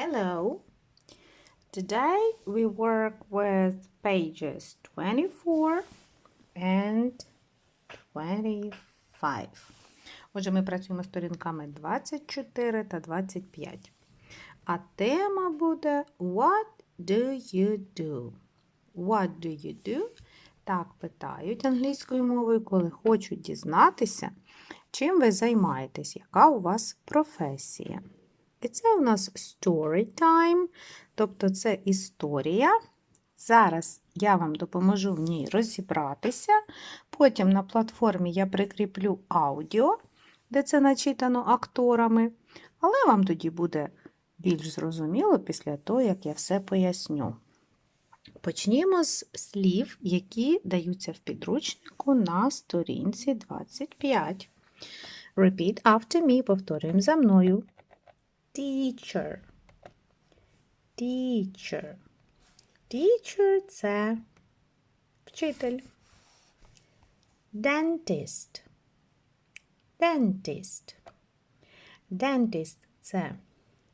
Hello. Today we work with pages 24 and 25. Отже, ми працюємо сторінками 24 та 25. А тема буде What do you do? What do you do? Так питають англійською мовою, коли хочуть дізнатися, чим ви займаєтесь, яка у вас професія. І це у нас story time, тобто це історія. Зараз я вам допоможу в ній розібратися. Потім на платформі я прикріплю аудіо, де це начитано акторами, але вам тоді буде більш зрозуміло після того, як я все поясню. Почнімо з слів, які даються в підручнику на сторінці 25. Repeat after me, повторюємо за мною. Teacher. Teacher. Teacher – це вчитель. Dentist. Dentist. Dentist – це,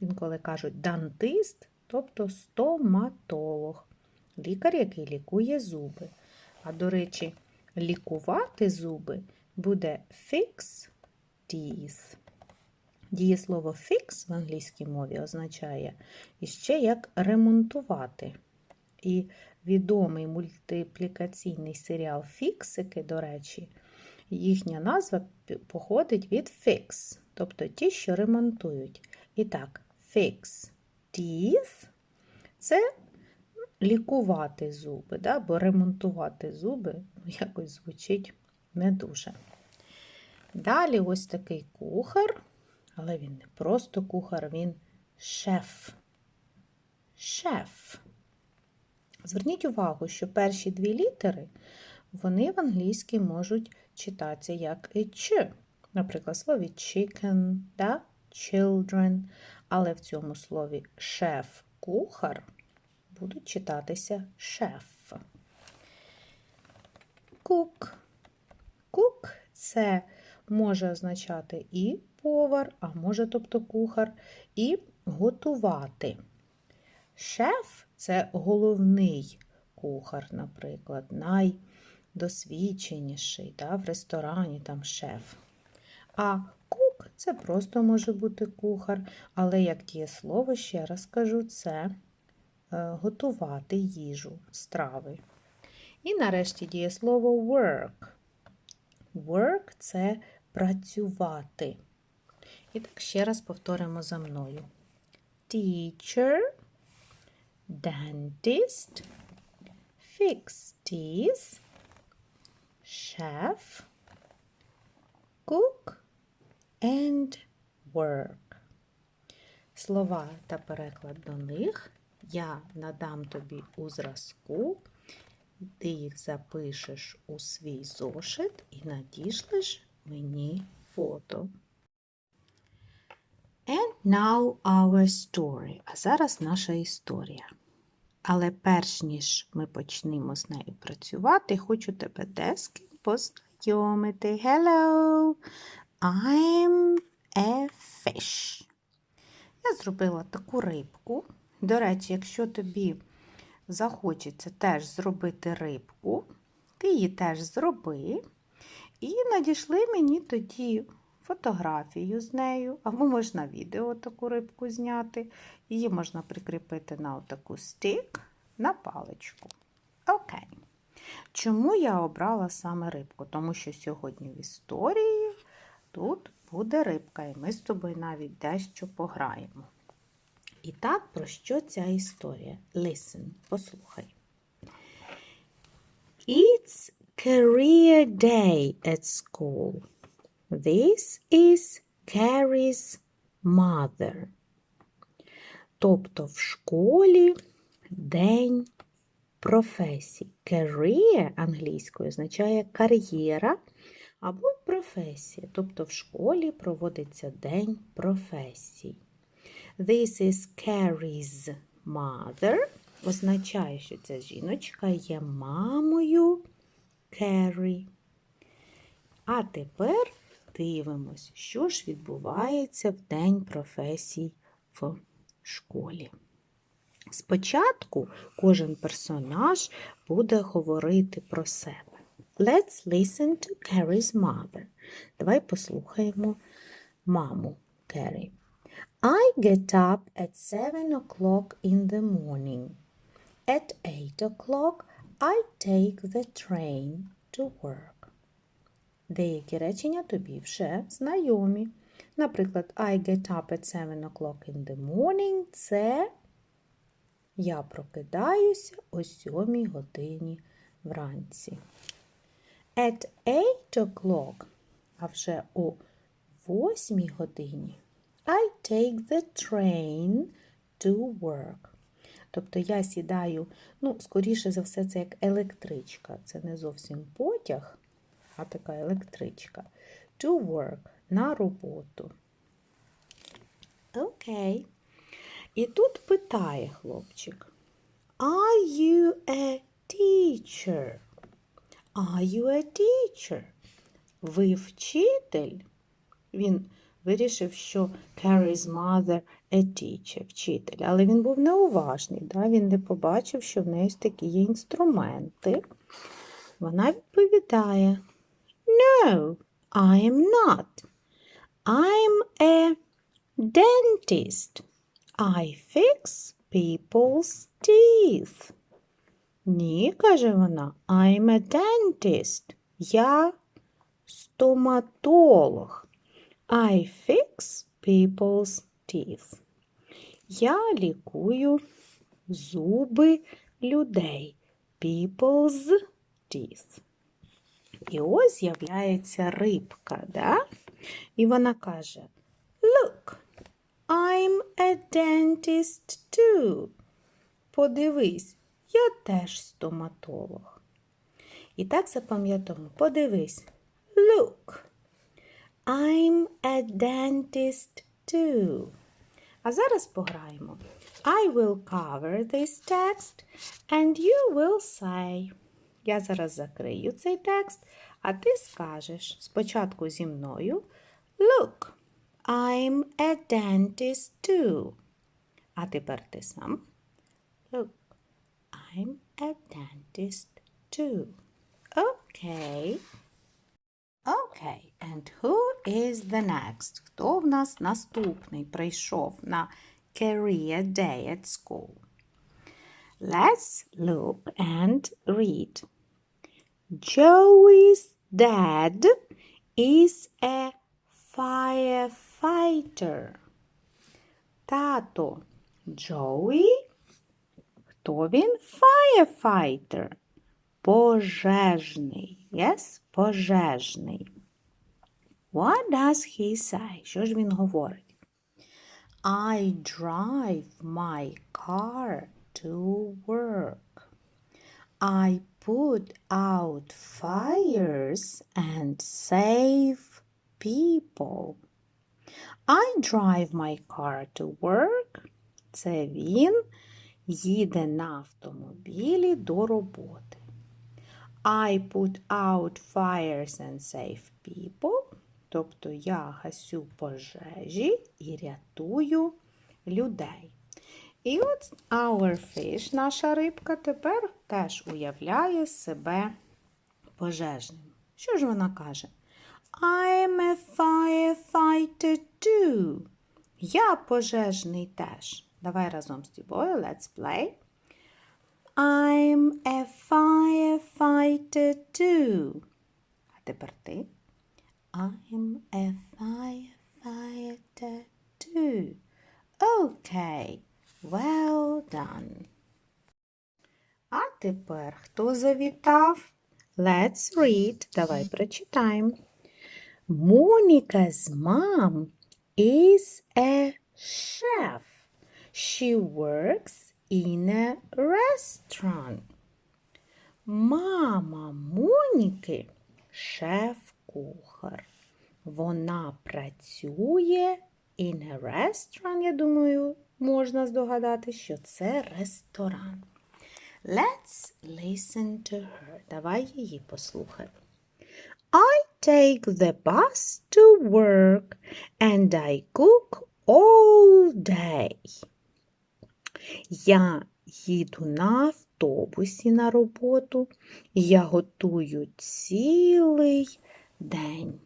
інколи кажуть, дантист, тобто стоматолог. Лікар, який лікує зуби. А, до речі, лікувати зуби буде fix teeth. Дієслово fix в англійській мові означає іще як ремонтувати. І відомий мультиплікаційний серіал Фіксики, до речі, їхня назва походить від fix, тобто ті, що ремонтують. І так, fix teeth це лікувати зуби, да? бо ремонтувати зуби якось звучить не дуже. Далі ось такий кухар. Але він не просто кухар, він шеф. Шеф. Зверніть увагу, що перші дві літери, вони в англійській можуть читатися як «ч». Наприклад, слові chicken, да? children. Але в цьому слові шеф-кухар будуть читатися шеф. Кук. Кук це може означати і повар, а може, тобто кухар, і готувати. Шеф це головний кухар, наприклад, найдосвідченіший да, в ресторані там шеф. А кук це просто може бути кухар, але як дієслово, ще раз кажу, це е, готувати їжу, страви. І нарешті дієслово work. Work це працювати. І так ще раз повторимо за мною. Teacher, dentist, fix teeth, chef, cook and work. Слова та переклад до них я надам тобі у зразку, ти їх запишеш у свій зошит і надішлеш мені фото. And now our story. А зараз наша історія. Але перш ніж ми почнемо з нею працювати, хочу тебе дески познайомити. Hello! I'm a fish. Я зробила таку рибку. До речі, якщо тобі захочеться теж зробити рибку, ти її теж зроби. І надійшли мені тоді фотографію з нею, або можна відео таку рибку зняти. Її можна прикріпити на отаку стик на паличку. Окей. Чому я обрала саме рибку? Тому що сьогодні в історії тут буде рибка, і ми з тобою навіть дещо пограємо. І так, про що ця історія? Listen, послухай. It's career day at school. This is Carrie's mother. Тобто в школі день професій. Career англійською означає кар'єра або професія. Тобто в школі проводиться день професій. This is Carrie's mother. Означає, що ця жіночка є мамою Carrie. А тепер дивимось, що ж відбувається в День професій в школі. Спочатку кожен персонаж буде говорити про себе. Let's listen to Carrie's mother. Давай послухаємо маму Керрі. I get up at 7 o'clock in the morning. At 8 o'clock I take the train to work. Деякі речення тобі вже знайомі. Наприклад, I get up at 7 o'clock in the morning це я прокидаюся о 7 годині вранці. At 8 o'clock, а вже о 8 годині I take the train to work. Тобто я сідаю, ну, скоріше за все, це як електричка. Це не зовсім потяг, а така електричка. To work на роботу. Окей. І тут питає хлопчик. Are you a teacher? Are you a teacher? Ви вчитель? Він вирішив, що Carrie's mother a вчитель. Але він був неуважний. Да? Він не побачив, що в неї такі є інструменти. Вона відповідає: No, I am not. I'm a dentist. I fix people's teeth. Ні, каже вона, I'm a dentist. Я стоматолог. I fix people's teeth. Я лікую зуби людей. People's teeth. І ось з'являється рибка, да? І вона каже: Look, I'm a dentist too. Подивись, я теж стоматолог. І так запам'ятаємо, подивись. Look, I'm a dentist too. А зараз пограємо. I will cover this text and you will say. Я зараз закрию цей текст, а ти скажеш спочатку зі мною Look, I'm a dentist too. А тепер ти сам. Look, I'm a dentist too. Okay. Okay, and who is the next? Хто в нас наступний прийшов на career day at school? Let's look and read. Joey's dad is a firefighter. Тато Джоуі. Хто він? Firefighter. Пожежний. Yes? Пожежний. What does he say? Що ж він говорить? I drive my car to work. I put out fires and save people. I drive my car to work. Це він їде на автомобілі до роботи. I put out fires and save people. Тобто я гасю пожежі і рятую людей. І от our fish, наша рибка, тепер теж уявляє себе пожежним. Що ж вона каже? I'm a firefighter too. Я пожежний теж. Давай разом з тобою. Let's play. I'm a firefighter too. А тепер ти. I'm a firefighter too. Okay. Well done. А тепер хто завітав? Let's read. Давай прочитаємо. Monica's mom is a chef. She works in a restaurant. Мама Моніки шеф-кухар. Вона працює in a restaurant, я думаю, можна здогадати, що це ресторан. Let's listen to her. Давай її послухаємо. I take the bus to work and I cook all day. Я їду на автобусі на роботу. Я готую цілий день.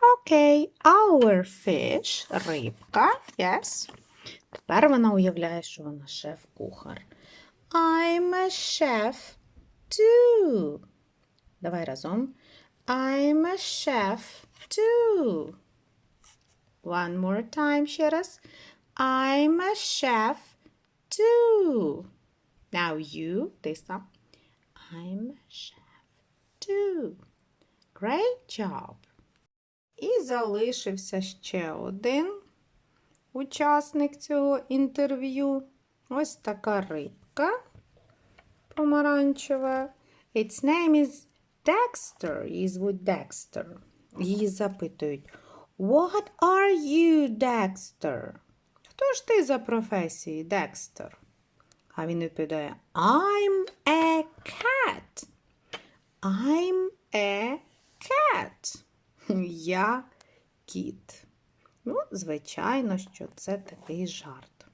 Окей, our fish, рибка, yes. Тепер вона уявляє, що вона шеф-кухар. I'm a chef too. Давай разом. I'm a chef too. One more time ще раз. I'm a chef too. Now you, ти сам. I'm a chef too. Great job. І залишився ще один учасник цього інтерв'ю. Ось така рибка помаранчева. Its name is Dexter. Її звуть Декстер. Її запитують: What are you, Dexter? Хто ж ти за професією, Декстер? А він відповідає: I'm a cat. I'm a cat. Я кіт. Ну, звичайно, що це такий жарт.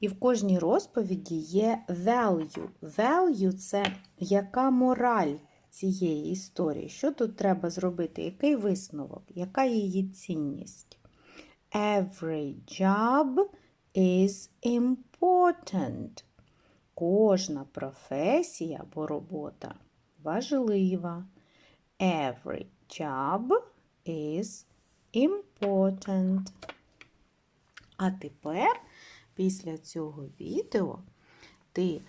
І в кожній розповіді є value. Value – це яка мораль цієї історії. Що тут треба зробити? Який висновок? Яка її цінність? Every job is important. Кожна професія або робота важлива. Every job is important. А тепер, після цього відео, ти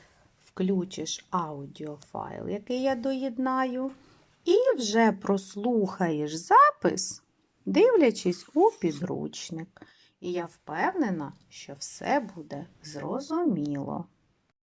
включиш аудіофайл, який я доєднаю, і вже прослухаєш запис, дивлячись у підручник. І я впевнена, що все буде зрозуміло.